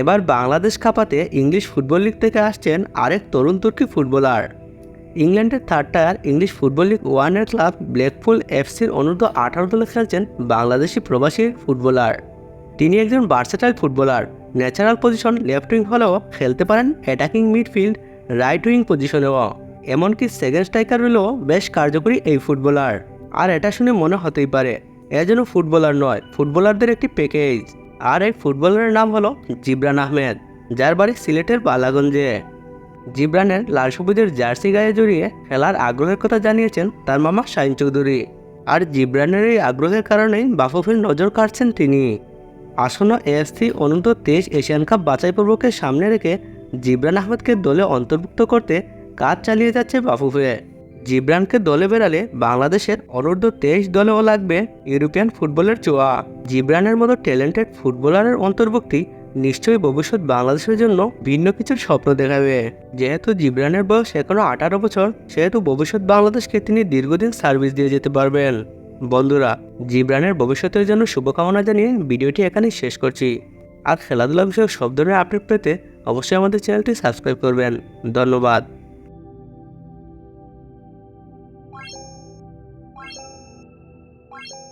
এবার বাংলাদেশ কাপাতে English football league থেকে আসছেন আরেক তরুণ তুর্কি ফুটবলার। ইংল্যান্ডের third tier English football league ওয়ানের ক্লাব ব্ল্যাকপুল এফসির অনূর্ধ্ব আঠারো দলে খেলছেন বাংলাদেশি প্রবাসী ফুটবলার। তিনি একজন versatile footballer. Natural position left wing হলেও খেলতে পারেন অ্যাটাকিং মিডফিল্ড রাইট উইং পজিশনেও এমনকি সেকেন্ড স্ট্রাইকার হলেও বেশ কার্যকরী এই ফুটবলার। আর এটা শুনে মনে হতেই পারে, এ যেন ফুটবলার নয়, ফুটবলারদের একটি প্যাকেজ আর এই ফুটবলারের নাম হলো জিবরান আহমেদ, যার বাড়ি সিলেটের বালাগঞ্জে। জিবরানের লাল সবুজের জার্সি গায়ে জড়িয়ে খেলার আগ্রহের কথা জানিয়েছেন তার মামা শাহিন চৌধুরী। আর জিবরানের এই আগ্রহের কারণেই বাফুফের নজর কাটছেন তিনি। আসন্ন এএফসি অনন্ত তেইশ এশিয়ান কাপ বাছাই পর্বকে সামনে রেখে জিবরান আহমেদকে দলে অন্তর্ভুক্ত করতে কাজ চালিয়ে যাচ্ছে বাফুফে। জিবরানকে দলে বেরালে বাংলাদেশের অনূর্ধ্ব তেইশ দলেও লাগবে ইউরোপিয়ান ফুটবলের চোয়া। জিবরানের মতো ট্যালেন্টেড ফুটবলারের অন্তর্ভুক্তি নিশ্চয়ই ভবিষ্যৎ বাংলাদেশের জন্য ভিন্ন কিছুর স্বপ্ন দেখাবে। যেহেতু জিবরানের বয়স এখনও আঠারো বছর, সেহেতু ভবিষ্যৎ বাংলাদেশকে তিনি দীর্ঘদিন সার্ভিস দিয়ে যেতে পারবেন। বন্ধুরা, জিবরানের ভবিষ্যতের জন্য শুভকামনা জানিয়ে ভিডিওটি এখানেই শেষ করছি। আর খেলাধুলা বিষয়ক সব ধরনের আপডেট পেতে অবশ্যই আমাদের চ্যানেলটি সাবস্ক্রাইব করবেন। ধন্যবাদ। you